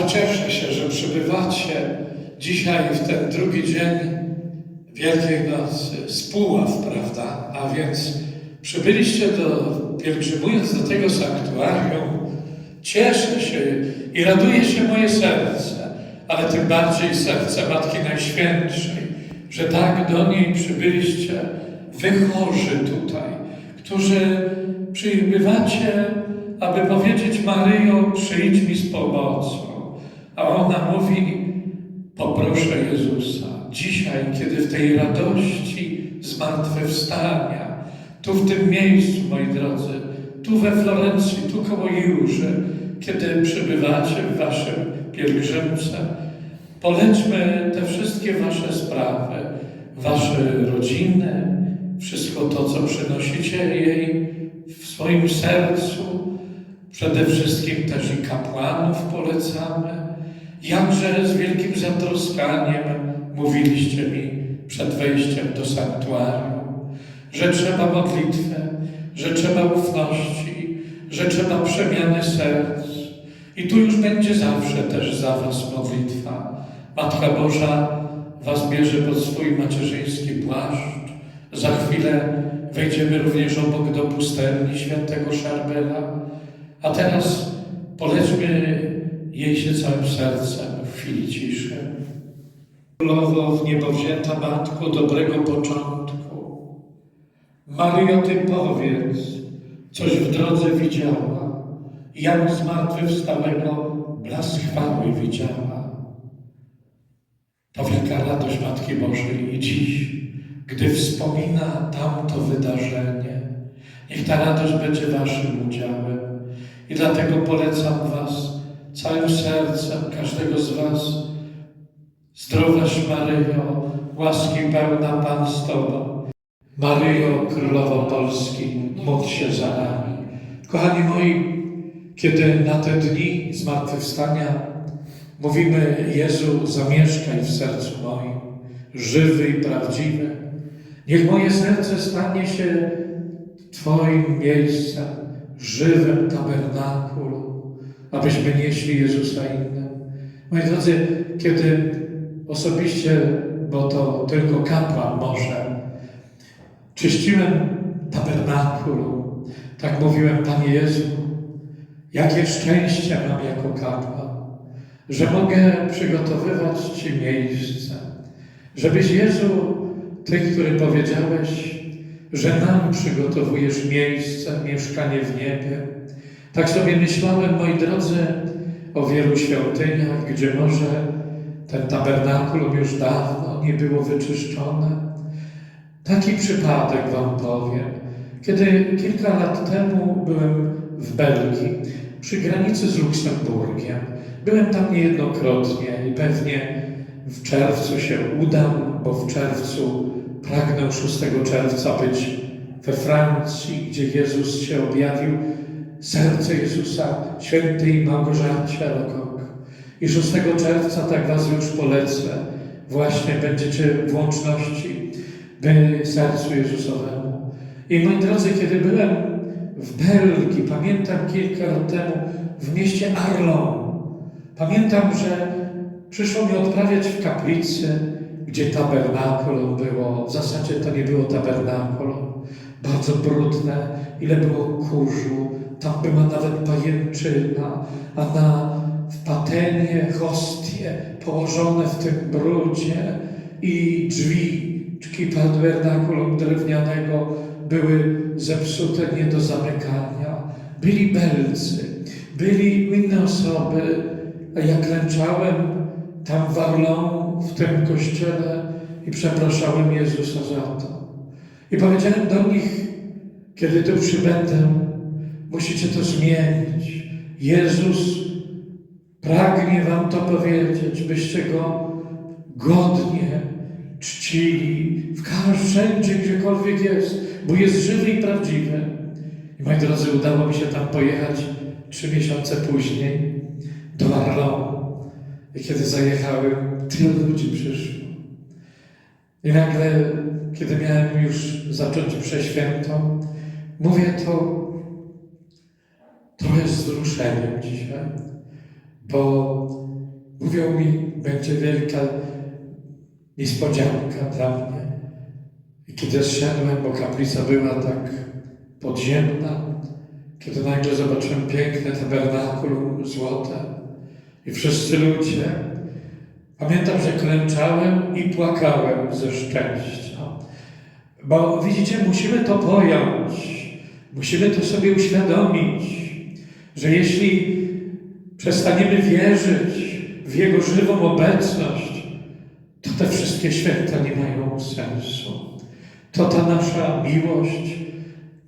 Bardzo cieszę się, że przybywacie dzisiaj w ten drugi dzień Wielkiej Nocy, z prawda? A więc przybyliście do, pielgrzymując do tego sanktuarium, cieszę się i raduje się moje serce, ale tym bardziej serce Matki Najświętszej, że tak do niej przybyliście, wy chorzy tutaj, którzy przybywacie, aby powiedzieć Maryjo, przyjdź mi z pomocą. A ona mówi, poproszę Jezusa, dzisiaj, kiedy w tej radości zmartwychwstania, tu w tym miejscu, moi drodzy, tu we Florencji, tu koło Jurzy, kiedy przybywacie w waszym pielgrzymce, poleczmy te wszystkie wasze sprawy, wasze rodziny, wszystko to, co przynosicie jej w swoim sercu. Przede wszystkim też i kapłanów polecamy. Jakże z wielkim zatroskaniem mówiliście mi przed wejściem do sanktuarium, że trzeba modlitwy, że trzeba ufności, że trzeba przemiany serc. I tu już będzie zawsze też za Was modlitwa. Matka Boża Was bierze pod swój macierzyński płaszcz. Za chwilę wejdziemy również obok do pustelni świętego Szarbela. A teraz polećmy jej się całym sercem w chwili ciszy. Królowo w niebo wzięta Matko dobrego początku, Maryjo, Ty powiedz, coś w drodze widziała, jak zmartwychwstałego blask chwały widziała. To wielka radość Matki Bożej i dziś, gdy wspomina tamto wydarzenie, niech ta radość będzie Waszym udziałem. I dlatego polecam Was całym sercem, każdego z Was. Zdrowaś Maryjo, łaski pełna Pan z Tobą. Maryjo, Królowo Polski, módl się za nami. Kochani moi, kiedy na te dni zmartwychwstania mówimy Jezu, zamieszkaj w sercu moim, żywy i prawdziwy, niech moje serce stanie się Twoim miejscem, żywym tabernakulum, abyśmy nieśli Jezusa innym. Moi drodzy, kiedy osobiście, bo to tylko kapłan może, czyściłem tabernakulum, tak mówiłem, Panie Jezu, jakie szczęście mam jako kapłan, że mogę przygotowywać Ci miejsce, żebyś Jezu, Ty, który powiedziałeś, że nam przygotowujesz miejsce, mieszkanie w niebie. Tak sobie myślałem, moi drodzy, o wielu świątyniach, gdzie może ten tabernakulum już dawno nie było wyczyszczone. Taki przypadek Wam powiem. Kiedy kilka lat temu byłem w Belgii, przy granicy z Luksemburgiem, byłem tam niejednokrotnie i pewnie w czerwcu się udam, bo w czerwcu pragnę 6 czerwca być we Francji, gdzie Jezus się objawił, serce Jezusa, świętej Małgorzacie Lecoq. I 6 czerwca, tak Was już polecę, właśnie będziecie w łączności by sercu Jezusowemu. I moi drodzy, kiedy byłem w Belgii, pamiętam kilka lat temu w mieście Arlon, pamiętam, że przyszło mi odprawiać w kaplicy, gdzie tabernakulum było, w zasadzie to nie było tabernakulum, bardzo brudne, ile było kurzu, tam była nawet pajęczyna, a na w patenie hostie położone w tym brudzie i drzwi czki tabernakulum drewnianego były zepsute nie do zamykania. Byli Belcy, byli inne osoby, ja klęczałem tam w Arlon, w tym kościele i przepraszałem Jezusa za to. I powiedziałem do nich, kiedy tu przybędę, musicie to zmienić. Jezus pragnie wam to powiedzieć, byście Go godnie czcili w każdym, wszędzie, gdziekolwiek jest, bo jest żywy i prawdziwy. I moi drodzy, udało mi się tam pojechać trzy miesiące później do Arlon. I kiedy zajechałem, tyle ludzi przyszło. I nagle, kiedy miałem już zacząć przeświętą, mówię to trochę wzruszeniem dzisiaj. bo mówią mi, będzie wielka niespodzianka dla mnie. I kiedy zszedłem, bo kaplica była tak podziemna, kiedy nagle zobaczyłem piękne tabernakulum złote i wszyscy ludzie. Pamiętam, że klęczałem i płakałem ze szczęścia. Bo widzicie, musimy to pojąć, musimy to sobie uświadomić, że jeśli przestaniemy wierzyć w Jego żywą obecność, to te wszystkie święta nie mają sensu. To ta nasza miłość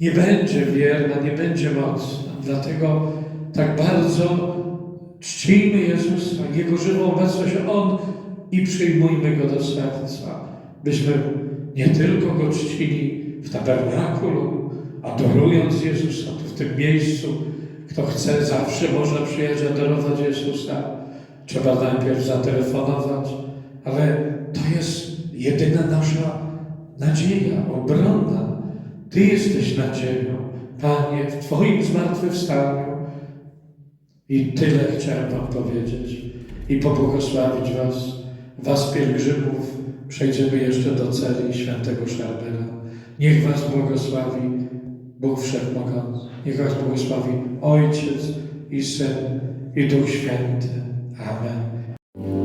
nie będzie wierna, nie będzie mocna. Dlatego tak bardzo czcijmy Jezusa, Jego żywą obecność, On i przyjmujmy Go do serca, byśmy nie tylko Go czcili w tabernakulum, adorując Jezusa tu w tym miejscu. Kto chce, zawsze można przyjechać adorować Jezusa. Trzeba najpierw zatelefonować, ale to jest jedyna nasza nadzieja, obrona. Ty jesteś nadzieją, Panie, w Twoim zmartwychwstaniu. I tyle chciałem Wam powiedzieć i pobłogosławić Was, Was pielgrzymów. Przejdziemy jeszcze do celi świętego Szarbela. Niech Was błogosławi Bóg Wszechmogący. Niech Was błogosławi Ojciec i Syn i Duch Święty. Amen.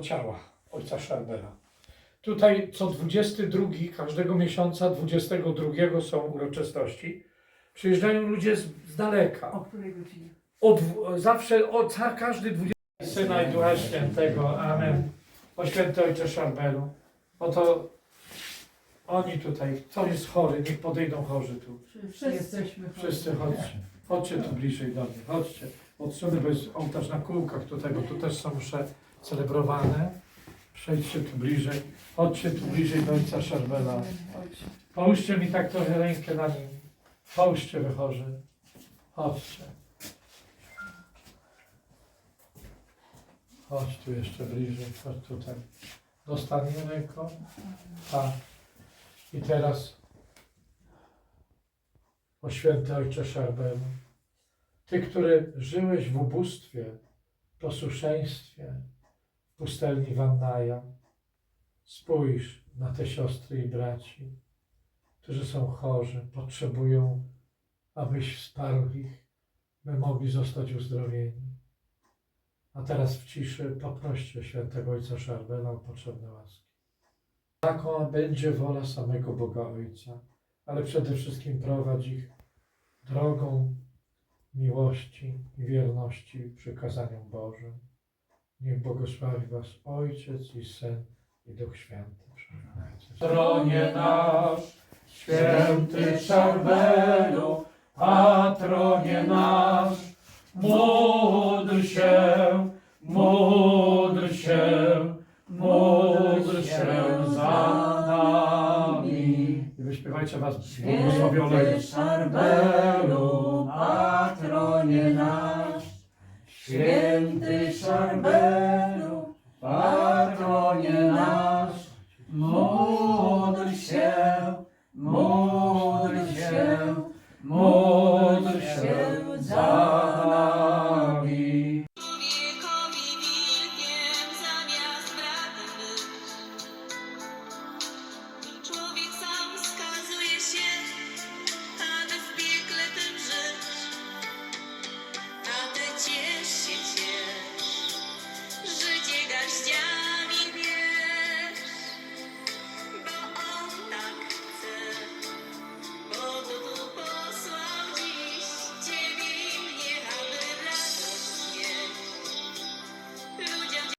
Jego ciała, ojca Szarbela. Tutaj co 22 każdego miesiąca, 22 są uroczystości. Przyjeżdżają ludzie z, z daleka. O której godzinie? Od, zawsze, od, każdy 20 Syna i Ducha Świętego. Amen. O święty ojcze Szarbelu. Oto oni tutaj, kto jest chory, niech podejdą chorzy tu. Wszyscy jesteśmy chorzy. Wszyscy chodźcie. Chodźcie tu bliżej do mnie. Chodźcie. Od strony, bo jest ołtarz na kółkach tutaj, bo tu też są msze celebrowane. Przejdźcie tu bliżej. Chodźcie tu bliżej do ojca Szarbela. Połóżcie mi tak trochę rękę na nim. Połóżcie wy chorzy. Chodźcie. Chodź tu jeszcze bliżej. Chodź tutaj. Dostaniemy ręką. Tak. I teraz o święty ojcze Szarbelu. Ty, który żyłeś w ubóstwie, posłuszeństwie, pustelni Wannaja, spójrz na te siostry i braci, którzy są chorzy, potrzebują, abyś wsparł ich, by mogli zostać uzdrowieni. A teraz w ciszy poproście świętego Ojca Szarbela o potrzebne łaski. Taką będzie wola samego Boga Ojca, ale przede wszystkim prowadź ich drogą miłości i wierności przykazaniom Bożym. Niech błogosławi Was Ojciec i Syn i Duch Święty. Tronie nasz, święty Szarbelu, patronie nasz, módl się, módl się, módl się za nami. I wyśpiewajcie Was błogosławionego. Szarbelu, patronie nasz, święty